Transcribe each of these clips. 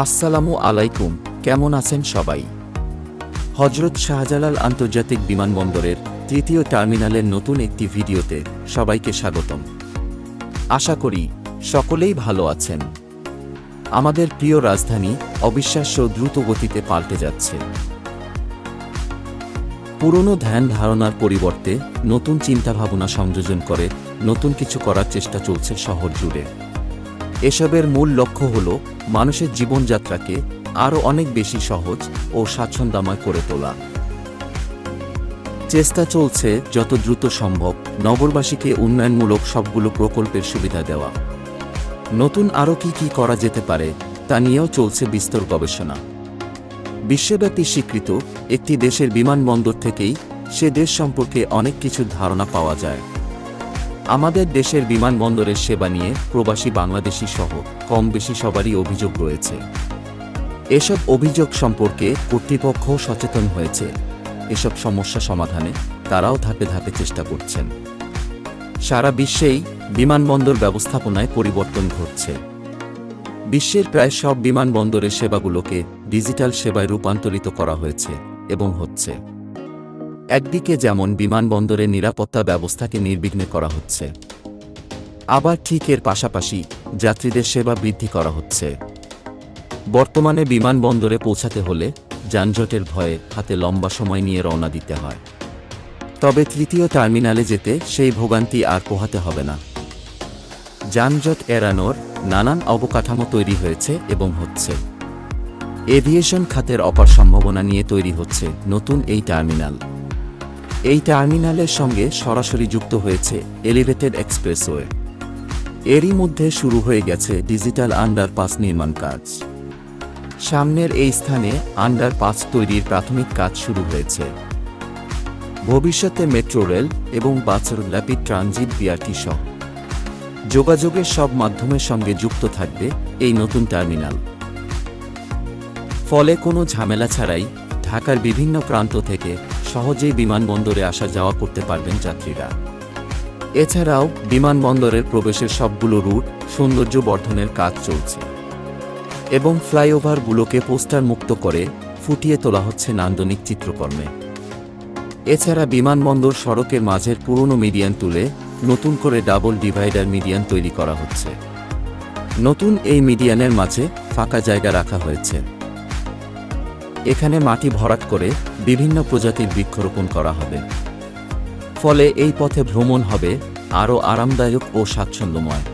আসসালামু আলাইকুম, কেমন আছেন সবাই? হজরত শাহজালাল আন্তর্জাতিক বিমানবন্দরের তৃতীয় টার্মিনালের নতুন একটি ভিডিওতে সবাইকে স্বাগতম। আশা করি সকলেই ভালো আছেন। আমাদের প্রিয় রাজধানী অবিশ্বাস্য দ্রুত গতিতে পাল্টে যাচ্ছে। পুরনো ধ্যান ধারণার পরিবর্তে নতুন চিন্তাভাবনা সংযোজন করে নতুন কিছু করার চেষ্টা চলছে শহর জুড়ে। এসবের মূল লক্ষ্য হল মানুষের জীবনযাত্রাকে আরও অনেক বেশি সহজ ও স্বাচ্ছন্দ্যময় করে তোলা। চেষ্টা চলছে যত দ্রুত সম্ভব নগরবাসীকে উন্নয়নমূলক সবগুলো প্রকল্পের সুবিধা দেওয়া। নতুন আরও কি কি করা যেতে পারে তা নিয়েও চলছে বিস্তর গবেষণা। বিশ্বব্যাপী স্বীকৃত একটি দেশের বিমানবন্দর থেকেই সে দেশ সম্পর্কে অনেক কিছুর ধারণা পাওয়া যায়। আমাদের দেশের বিমানবন্দরের সেবা নিয়ে প্রবাসী বাংলাদেশি সহ কম বেশি সবারই অভিযোগ রয়েছে। এসব অভিযোগ সম্পর্কে কর্তৃপক্ষ সচেতন হয়েছে। এসব সমস্যা সমাধানে তারাও ধাপে ধাপে চেষ্টা করছেন। সারা বিশ্বেই বিমানবন্দর ব্যবস্থাপনায় পরিবর্তন ঘটছে। বিশ্বের প্রায় সব বিমানবন্দরের সেবাগুলোকে ডিজিটাল সেবায় রূপান্তরিত করা হয়েছে এবং হচ্ছে। একদিকে যেমন বিমানবন্দরের নিরাপত্তা ব্যবস্থাকে নির্বিঘ্নে করা হচ্ছে, আবার ঠিক এর পাশাপাশি যাত্রীদের সেবা বৃদ্ধি করা হচ্ছে। বর্তমানে বিমানবন্দরে পৌঁছাতে হলে যানজটের ভয়ে হাতে লম্বা সময় নিয়ে রওনা দিতে হয়। তবে তৃতীয় টার্মিনালে যেতে সেই ভোগান্তি আর পোহাতে হবে না। যানজট এড়ানোর নানান অবকাঠামো তৈরি হয়েছে এবং হচ্ছে। এভিয়েশন খাতের অপার সম্ভাবনা নিয়ে তৈরি হচ্ছে নতুন এই টার্মিনাল। এই টার্মিনালের সঙ্গে সরাসরি যুক্ত হয়েছে এলিভেটেড এক্সপ্রেসওয়ে। এরই মধ্যে শুরু হয়ে গেছে ডিজিটাল আন্ডারপাস নির্মাণ কাজ। সামনের এই স্থানে আন্ডারপাস তৈরির প্রাথমিক কাজ শুরু হয়েছে। ভবিষ্যতে মেট্রো রেল এবং বাসের র্যাপিড ট্রানজিট বিআরটি সহ। যোগাযোগের সব মাধ্যমের সঙ্গে যুক্ত থাকবে এই নতুন টার্মিনাল। ফলে কোনো ঝামেলা ছাড়াই ঢাকার বিভিন্ন প্রান্ত থেকে সহজেই বিমানবন্দরে আসা যাওয়া করতে পারবেন যাত্রীরা। এছাড়াও, বিমানবন্দরের প্রবেশের সবগুলো রুট, সৌন্দর্য বর্ধনের কাজ চলছে। এবং ফ্লাইওভারগুলোকে পোস্টার মুক্ত করে ফুটিয়ে তোলা হচ্ছে নান্দনিক চিত্রকর্মে। এছাড়া বিমানবন্দর সড়কের মাঝের পুরনো মিডিয়ান তুলে নতুন করে ডাবল ডিভাইডার মিডিয়ান তৈরি করা হচ্ছে। নতুন এই মিডিয়ানের মাঝে ফাঁকা জায়গা রাখা হয়েছে। এখানে মাটি ভরাট করে বিভিন্ন প্রজাতির বৃক্ষরোপণ করা হবে। ফলে এই পথে ভ্রমণ হবে আরও আরামদায়ক ও স্বাচ্ছন্দ্যময়।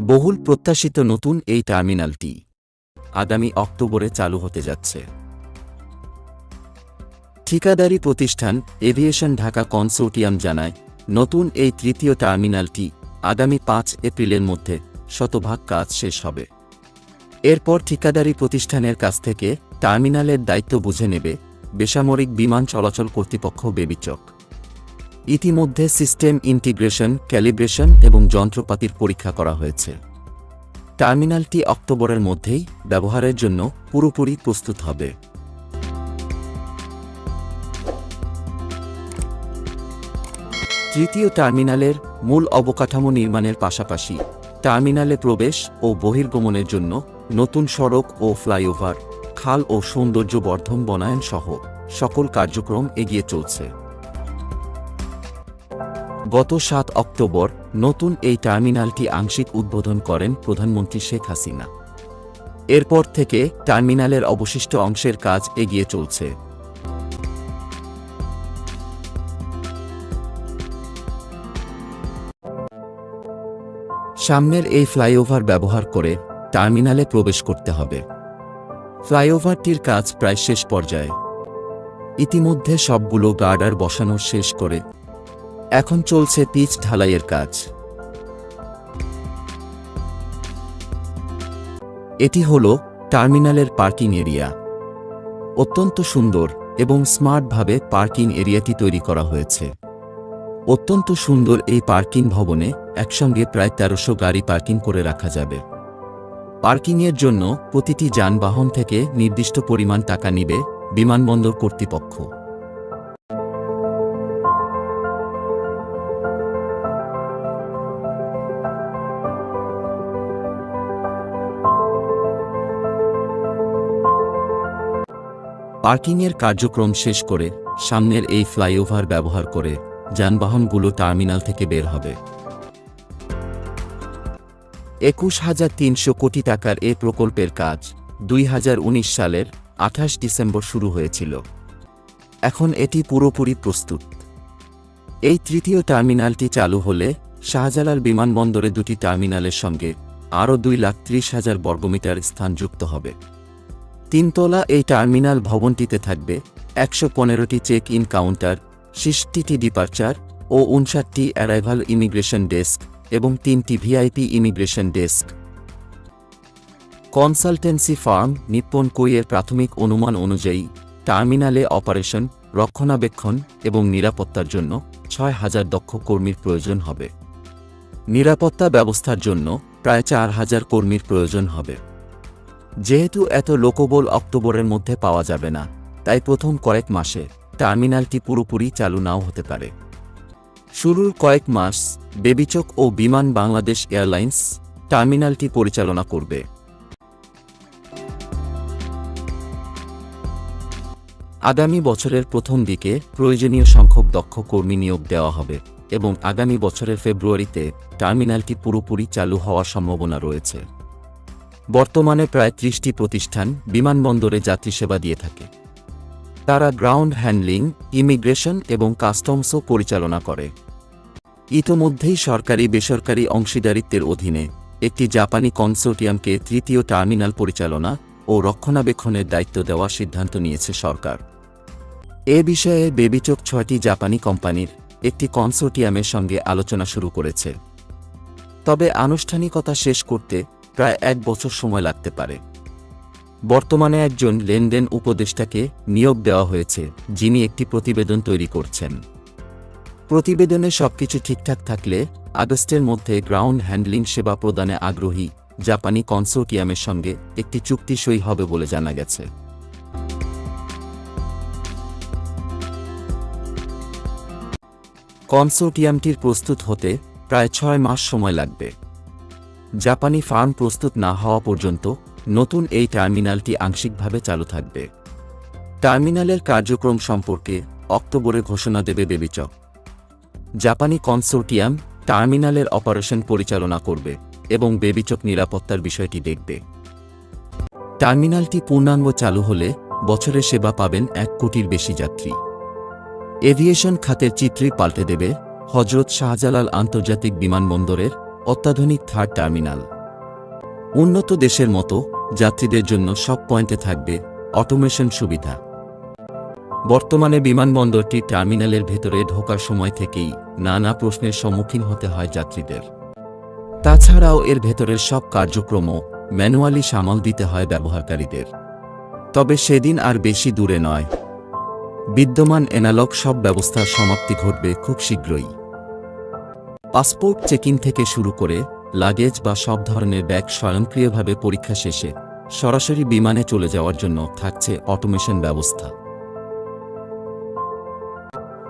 বহুল প্রত্যাশিত নতুন এই টার্মিনালটি আগামী অক্টোবরে চালু হতে যাচ্ছে। ঠিকাদারি প্রতিষ্ঠান এভিয়েশন ঢাকা কনসোর্টিয়াম জানায়, নতুন এই তৃতীয় টার্মিনালটি আগামী পাঁচ এপ্রিলের মধ্যে শতভাগ কাজ শেষ হবে। এরপর ঠিকাদারি প্রতিষ্ঠানের কাছ থেকে টার্মিনালের দায়িত্ব বুঝে নেবে বেসামরিক বিমান চলাচল কর্তৃপক্ষ বেবিচক। ইতিমধ্যে সিস্টেম ইন্টিগ্রেশন, ক্যালিব্রেশন এবং যন্ত্রপাতির পরীক্ষা করা হয়েছে। টার্মিনালটি অক্টোবরের মধ্যেই ব্যবহারের জন্য পুরোপুরি প্রস্তুত হবে। তৃতীয় টার্মিনালের মূল অবকাঠামো নির্মাণের পাশাপাশি টার্মিনালে প্রবেশ ও বহির্গমনের জন্য নতুন সড়ক ও ফ্লাইওভার, খাল ও সৌন্দর্য বর্ধন বনায়ন সহ সকল কার্যক্রম এগিয়ে চলছে। গত সাত অক্টোবর নতুন এই টার্মিনালটি আংশিক উদ্বোধন করেন প্রধানমন্ত্রী শেখ হাসিনা। এরপর থেকে টার্মিনালের অবশিষ্ট অংশের কাজ এগিয়ে চলছে। সামনের এই ফ্লাইওভার ব্যবহার করে টার্মিনালে প্রবেশ করতে হবে। ফ্লাইওভারটির কাজ প্রায় শেষ পর্যায়ে। ইতিমধ্যে সবগুলো গার্ডার বসানো শেষ করে। এখন চলছে পিচ ঢালাইয়ের কাজ। এটি হল টার্মিনালের পার্কিং এরিয়া। অত্যন্ত সুন্দর এবং স্মার্টভাবে পার্কিং এরিয়াটি তৈরি করা হয়েছে। অত্যন্ত সুন্দর এই পার্কিং ভবনে একসঙ্গে প্রায় তেরোশো গাড়ি পার্কিং করে রাখা যাবে। পার্কিংয়ের জন্য প্রতিটি যানবাহন থেকে নির্দিষ্ট পরিমাণ টাকা নিবে বিমানবন্দর কর্তৃপক্ষ। পার্কিংয়ের কার্যক্রম শেষ করে সামনের এই ফ্লাইওভার ব্যবহার করে যানবাহনগুলো টার্মিনাল থেকে বের হবে। একুশ হাজার তিনশো কোটি টাকার এ প্রকল্পের কাজ দুই হাজার উনিশ সালের আঠাশ ডিসেম্বর শুরু হয়েছিল। এখন এটি পুরোপুরি প্রস্তুত। এই তৃতীয় টার্মিনালটি চালু হলে শাহজালাল বিমানবন্দরে দুটি টার্মিনালের সঙ্গে আরও দুই লাখ ত্রিশ হাজার বর্গমিটার স্থান যুক্ত হবে। তিনতলা এই টার্মিনাল ভবনটিতে থাকবে একশো পনেরোটি চেক ইন কাউন্টার ষষ্টিটি ডিপার্চার ও উনষাটটি অ্যারাইভাল ইমিগ্রেশন ডেস্ক এবং তিনটি VIP immigration desk. Consultancy firm Nippon কোইয়ের প্রাথমিক অনুমান অনুযায়ী টার্মিনালে অপারেশন, রক্ষণাবেক্ষণ এবং নিরাপত্তার জন্য ছয় হাজার দক্ষ কর্মীর প্রয়োজন হবে। নিরাপত্তা ব্যবস্থার জন্য প্রায় চার হাজার কর্মীর প্রয়োজন হবে। যেহেতু এত লোকবল অক্টোবরের মধ্যে পাওয়া যাবে না, তাই প্রথম কয়েক মাসে টার্মিনালটি পুরোপুরি চালু নাও হতে পারে। শুরুর কয়েক মাস বেবিচক ও বিমান বাংলাদেশ এয়ারলাইন্স টার্মিনালটি পরিচালনা করবে। আগামী বছরের প্রথম দিকে প্রয়োজনীয় সংখ্যক দক্ষ কর্মী নিয়োগ দেওয়া হবে এবং আগামী বছরের ফেব্রুয়ারিতে টার্মিনালটি পুরোপুরি চালু হওয়ার সম্ভাবনা রয়েছে। বর্তমানে প্রায় ত্রিশটি প্রতিষ্ঠান বিমানবন্দরে যাত্রী সেবা দিয়ে থাকে। তারা গ্রাউন্ড হ্যান্ডলিং, ইমিগ্রেশন এবং কাস্টমসও পরিচালনা করে। ইতোমধ্যেই সরকারি বেসরকারি অংশীদারিত্বের অধীনে একটি জাপানি কনসোর্টিয়ামকে তৃতীয় টার্মিনাল পরিচালনা ও রক্ষণাবেক্ষণের দায়িত্ব দেওয়ার সিদ্ধান্ত নিয়েছে সরকার। এ বিষয়ে বেবিচোক ছয়টি জাপানি কোম্পানির একটি কনসোর্টিয়ামের সঙ্গে আলোচনা শুরু করেছে। তবে আনুষ্ঠানিকতা শেষ করতে প্রায় এক বছর সময় লাগতে পারে। বর্তমানে একজন লেনদেন উপদেষ্টাকে নিয়োগ দেওয়া হয়েছে, যিনি একটি প্রতিবেদন তৈরি করছেন। প্রতিবেদনে সবকিছু ঠিকঠাক থাকলে আগস্টের মধ্যে গ্রাউন্ড হ্যান্ডলিং সেবা প্রদানে আগ্রহী জাপানি কনসোর্টিয়ামের সঙ্গে একটি চুক্তি সই হবে বলে জানা গেছে। কনসোর্টিয়ামটির প্রস্তুত হতে প্রায় ছয় মাস সময় লাগবে। জাপানি ফার্ম প্রস্তুত না হওয়া পর্যন্ত নতুন এই টার্মিনালটি আংশিকভাবে চালু থাকবে। টার্মিনালের কার্যক্রম সম্পর্কে অক্টোবরে ঘোষণা দেবে বেবিচক। জাপানি কনসোর্টিয়াম টার্মিনালের অপারেশন পরিচালনা করবে এবং বেবিচক নিরাপত্তার বিষয়টি দেখবে। টার্মিনালটি পূর্ণাঙ্গ চালু হলে বছরে সেবা পাবেন এক কোটির বেশি যাত্রী। এভিয়েশন খাতের চিত্রই পাল্টে দেবে হজরত শাহজালাল আন্তর্জাতিক বিমানবন্দরের অত্যাধুনিক থার্ড টার্মিনাল। উন্নত দেশের মতো যাত্রীদের জন্য সব পয়েন্টে থাকবে অটোমেশন সুবিধা। বর্তমানে বিমানবন্দরটি টার্মিনালের ভেতরে ঢোকার সময় থেকেই নানা প্রশ্নের সম্মুখীন হতে হয় যাত্রীদের। তাছাড়াও এর ভেতরের সব কার্যক্রমও ম্যানুয়ালি সামাল দিতে হয় ব্যবহারকারীদের। তবে সেদিন আর বেশি দূরে নয়। বিদ্যমান এনালগ সব ব্যবস্থার সমাপ্তি ঘটবে খুব শীঘ্রই। পাসপোর্ট চেকিং থেকে শুরু করে লাগেজ বা সব ধরনের ব্যাগ স্বয়ংক্রিয়ভাবে পরীক্ষা শেষে সরাসরি বিমানে চলে যাওয়ার জন্য থাকছে অটোমেশন ব্যবস্থা।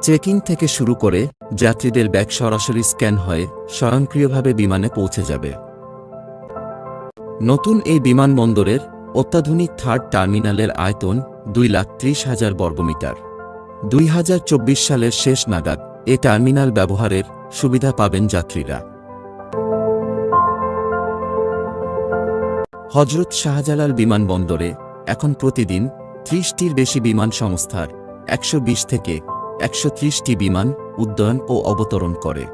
চেকিং থেকে শুরু করে যাত্রীদের ব্যাগ সরাসরি স্ক্যান হয়ে স্বয়ংক্রিয়ভাবে বিমানে পৌঁছে যাবে। নতুন এই বিমানবন্দরের অত্যাধুনিক থার্ড টার্মিনালের আয়তন দুই লাখ ত্রিশ হাজার বর্গমিটার। দুই হাজার চব্বিশ সালের শেষ নাগাদ এ টার্মিনাল ব্যবহারের সুবিধা পাবেন যাত্রীরা। হজরত শাহজালাল বিমানবন্দরে এখন প্রতিদিন ত্রিশটির বেশি বিমান সংস্থার একশো বিশ থেকে একশো বিমান উদ্যয়ন ও অবতরণ করে।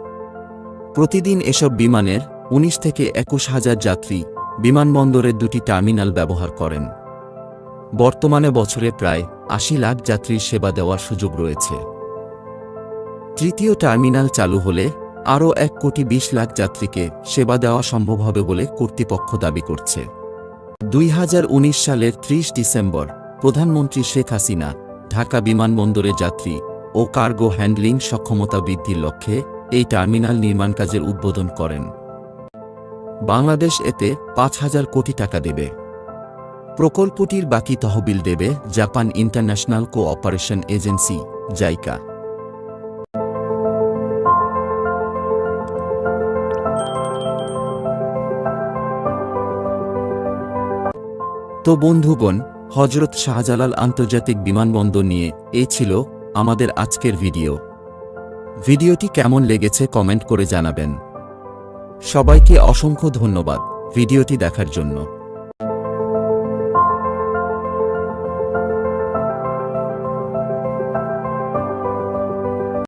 প্রতিদিন এসব বিমানের ১৯ থেকে একুশ হাজার যাত্রী বিমানবন্দরের দুটি টার্মিনাল ব্যবহার করেন। বর্তমানে বছরে প্রায় আশি লাখ যাত্রীর সেবা দেওয়ার সুযোগ রয়েছে। তৃতীয় টার্মিনাল চালু হলে আরও এক কোটি বিশ লাখ যাত্রীকে সেবা দেওয়া সম্ভব হবে বলে কর্তৃপক্ষ দাবি করছে। দুই হাজার উনিশ সালের ত্রিশ ডিসেম্বর, প্রধানমন্ত্রী শেখ হাসিনা, ঢাকা বিমানবন্দরে যাত্রী ও কার্গো হ্যান্ডলিং সক্ষমতা বৃদ্ধির লক্ষ্যে এই টার্মিনাল নির্মাণ কাজের উদ্বোধন করেন। বাংলাদেশ এতে পাঁচ হাজার কোটি টাকা দেবে। প্রকল্পটির বাকি তহবিল দেবে Japan International Cooperation Agency, JICA. তো বন্ধুগণ হজরত শাহজালাল আন্তর্জাতিক বিমানবন্দর নিয়ে এ ছিল আমাদের আজকের ভিডিও। ভিডিওটি কেমন লেগেছে কমেন্ট করে জানাবেন। সবাইকে অসংখ্য ধন্যবাদ ভিডিওটি দেখার জন্য।